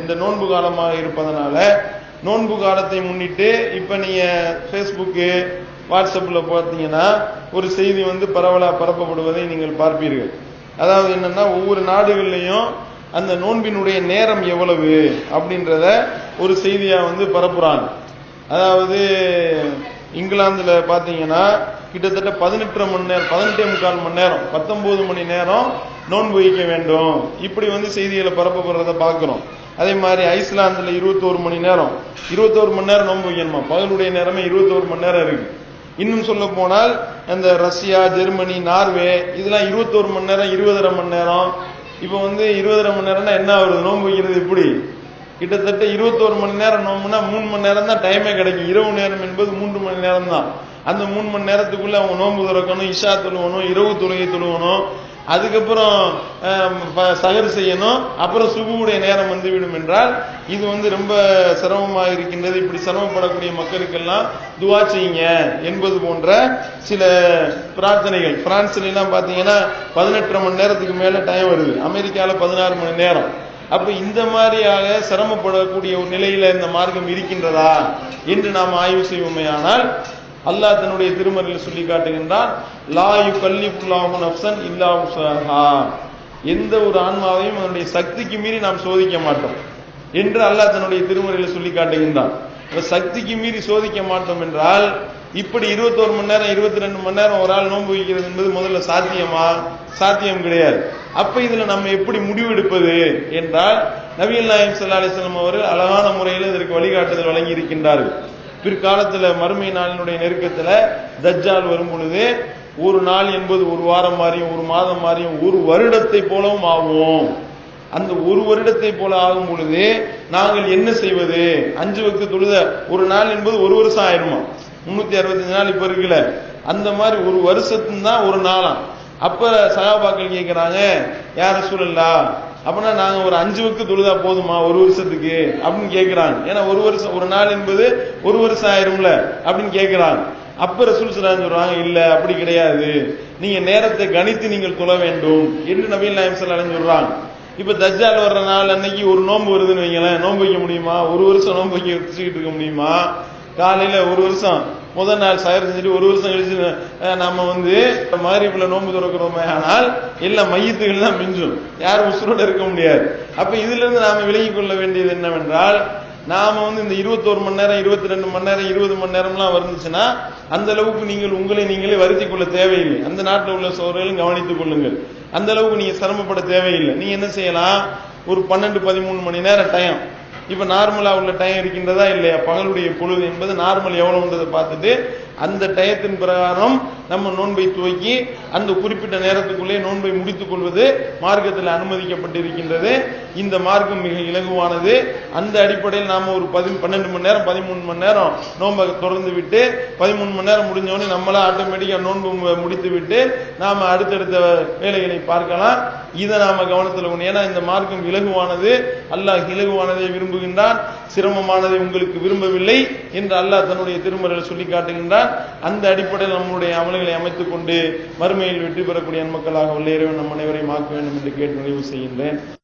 இந்த நோன்பு காலமாக இருப்பதனால நோன்பு காலத்தை முன்னிட்டு இப்போ நீங்கள் ஃபேஸ்புக்கு வாட்ஸ்அப்பில் பார்த்தீங்கன்னா ஒரு செய்தி வந்து பரவலாக பரப்பப்படுவதை நீங்கள் பார்ப்பீர்கள். அதாவது என்னென்னா ஒவ்வொரு நாடுகள்லையும் அந்த நோன்பினுடைய நேரம் எவ்வளவு அப்படின்றத ஒரு செய்தியாக வந்து பரப்புறாங்க. அதாவது இங்கிலாந்தில் பார்த்தீங்கன்னா கிட்டத்தட்ட பதினெட்டரை மணி நேரம் பதினெட்டே முக்கால் மணி நேரம் பத்தொம்போது மணி நேரம் நோன்பு வைக்க வேண்டும். இப்படி வந்து செய்திகளை பரப்பப்படுறத பார்க்குறோம். அதே மாதிரி ஐஸ்லாந்துல இருபத்தோரு மணி நேரம். இருபத்தோரு மணி நேரம் நோன்பு வைக்கணுமா பகலுடைய நேரமே இருபத்தோரு மணி நேரம் இருக்கு. இன்னும் சொல்ல போனால் அந்த ரஷ்யா ஜெர்மனி நார்வே இதெல்லாம் இருபத்தோரு மணி நேரம் இருபதரை மணி நேரம். இப்போ வந்து இருபதரை மணி நேரம்னா என்ன வருது நோன்பு வைக்கிறது எப்படி? கிட்டத்தட்ட இருபத்தோரு மணி நேரம் நோம்புனா மூணு மணி நேரம் தான் டைமே கிடைக்கும். இரவு நேரம் என்பது மூன்று மணி நேரம் தான். அந்த மூணு மணி நேரத்துக்குள்ள அவங்க நோன்பு துறக்கணும் இஷா தொழுவணும் இரவு தொழுகை தொழுவணும். அதுக்கப்புறம் சகர் செய்யணும். அப்புறம் சுகுவுடைய நேரம் வந்துவிடும் என்றால் இது வந்து ரொம்ப சிரமமாக இருக்கின்றது இப்படி சிரமப்படக்கூடிய மக்களுக்கெல்லாம் துவா செய்யுங்க என்பது போன்ற சில பிரார்த்தனைகள். பிரான்ஸ்லாம் பார்த்தீங்கன்னா பதினெட்டரை மணி நேரத்துக்கு மேலே டைம் வருது. அமெரிக்காவில் பதினாறு மணி நேரம். அப்போ இந்த மாதிரியாக சிரமப்படக்கூடிய ஒரு நிலையில் இந்த மார்க்கம் இருக்கின்றதா? என்று நாம் ஆய்வு செய்வோமேயானால் அல்லாஹ் தன்னுடைய திருமறையில் சொல்லி காட்டுகின்றான் லா யுகல்லிஃபுல்லாஹு நஃப்ஸன் இல்லா உஸாஹா எந்த ஒரு ஆன்மாவையும் அதனுடைய சக்திக்கு மீறி நாம் சோதிக்க மாட்டோம் என்று அல்லாஹ் தன்னுடைய திருமறையில் சொல்லி காட்டுகின்றான். சக்திக்கு மீறி சோதிக்க மாட்டோம் என்றால் இப்படி இருபத்தோரு மணி நேரம் இருபத்தி ரெண்டு மணி நேரம் ஒரு ஆள் நோன்பு வைக்கிறது என்பது முதல்ல சாத்தியமா? சாத்தியம் கிடையாது. அப்ப இதுல நம்ம எப்படி முடிவெடுப்பது என்றால் நபிகள் நாயம் சல்லா அலிஸ்லாம் அவர்கள் அழகான முறையில் இதற்கு வழிகாட்டுதல் வழங்கி இருக்கின்றார்கள் பிற்காலத்தில் மறுமை நாளினுடைய நெருக்கத்தில் தஜ்ஜால் வரும் பொழுது ஒரு நாள் என்பது ஒரு வாரம் மாறியும் ஒரு மாதம் மாறியும் ஒரு வருடத்தை போலவும் ஆகும். அந்த ஒரு வருடத்தை போல ஆகும் பொழுது நாங்கள் என்ன செய்வது? அஞ்சு வக்து தொழுத ஒரு நாள் என்பது ஒரு வருஷம் ஆயிருமா? முன்னூத்தி அறுபத்தஞ்சு நாள் இப்ப இருக்குல்ல. அந்த மாதிரி ஒரு வருஷத்துந்தான் ஒரு நாளாம். அப்ப சகாபாக்கள் கேட்கிறாங்க யார சூழல்லா அப்படின்னா நாங்க ஒரு அஞ்சு வக்கு தொழுதா போதுமா? ஒரு வருஷத்துக்கு? அப்படின்னு கேட்கிறாங்க ஏன்னா ஒரு வருஷம் ஒரு நாள் என்பது ஒரு வருஷம் ஆயிரும்ல? அப்படின்னு கேட்கிறாங்க அப்ப ரசூல் சலான் சொல்றாங்க இல்ல அப்படி கிடையாது. நீங்க நேரத்தை கணித்து நீங்கள் தொழ வேண்டும். என்று நபீல் நாயம் சலான் சொல்றாங்க. இப்ப தஜ்ஜால் வர்ற நாள் அன்னைக்கு ஒரு நோன்பு வருதுன்னு வைங்களேன் நோன்பு வைக்க முடியுமா? ஒரு வருஷம் நோன்பு வைக்க வச்சுக்கிட்டு இருக்க முடியுமா? காலையில ஒரு வருஷம். முதல் நாள் சயர் செஞ்சுட்டு ஒரு வருஷம் கழிச்சு நம்ம வந்து மகரிப்புல நோன்பு துறக்கிறோமே ஆனால் எல்லா மையத்துகள் தான் மிஞ்சும். யாரும் உசுரோட இருக்க முடியாது. அப்ப இதுல இருந்து நாம கொள்ள வேண்டியது என்னவென்றால் நாம வந்து இந்த இருபத்தோரு மணி நேரம் இருபத்தி ரெண்டு மணி நேரம் இருபது மணி நேரம்லாம் வந்துச்சுன்னா அந்த அளவுக்கு நீங்கள் உங்களை நீங்களே வருத்தி கொள்ள தேவையில்லை. அந்த நாட்டில் உள்ள சோழர்களும் கவனித்துக் கொள்ளுங்கள். அந்த அளவுக்கு நீங்க சிரமப்பட தேவையில்லை. நீங்க என்ன செய்யலாம்? ஒரு பன்னெண்டு பதிமூணு மணி நேரம் டைம் இப்போ நார்மலாக உள்ள டைம் இருக்கின்றதா இல்லையா? பகலுடைய பொழுது என்பது நார்மல் எவ்வளவுன்றதை பார்த்துட்டு அந்த டயத்தின் பிரகாரம் நம்ம நோன்பை துவக்கி அந்த குறிப்பிட்ட நேரத்துக்குள்ளே நோன்பை முடித்துக் கொள்வது மார்க்கத்தில் அனுமதிக்கப்பட்டிருக்கின்றது. இந்த மார்க்கம் மிக இலகுவானது. அந்த அடிப்படையில் நாம் ஒரு பதி பன்னெண்டு மணி நேரம் பதிமூணு மணி நேரம் நோன்பை தொடர்ந்து விட்டு பதிமூணு மணி நேரம் முடிஞ்சவொடனே நம்மளா ஆட்டோமேட்டிக்காக நோன்பு முடித்து விட்டு நாம் அடுத்தடுத்த வேலைகளை பார்க்கலாம். இதை நாம் கவனத்தில் கொண்டு ஏன்னா இந்த மார்க்கம் இலகுவானது. அல்லாஹ் இலகுவானதை விரும்புகின்றான் சிரமமானதை உங்களுக்கு விரும்பவில்லை என்று அல்லாஹ் தன்னுடைய திருமறையில் சொல்லி காட்டுகின்றான். அந்த அடிப்படையில் நம்முடைய அமல்களை அமைத்துக் கொண்டு மறுமையில் வெற்றி பெறக்கூடிய மக்களாக உள்ள இறைவன் நம் அனைவரையும் ஆக்க வேண்டும் என்று கேட்டு நிறைவு செய்கின்றேன்.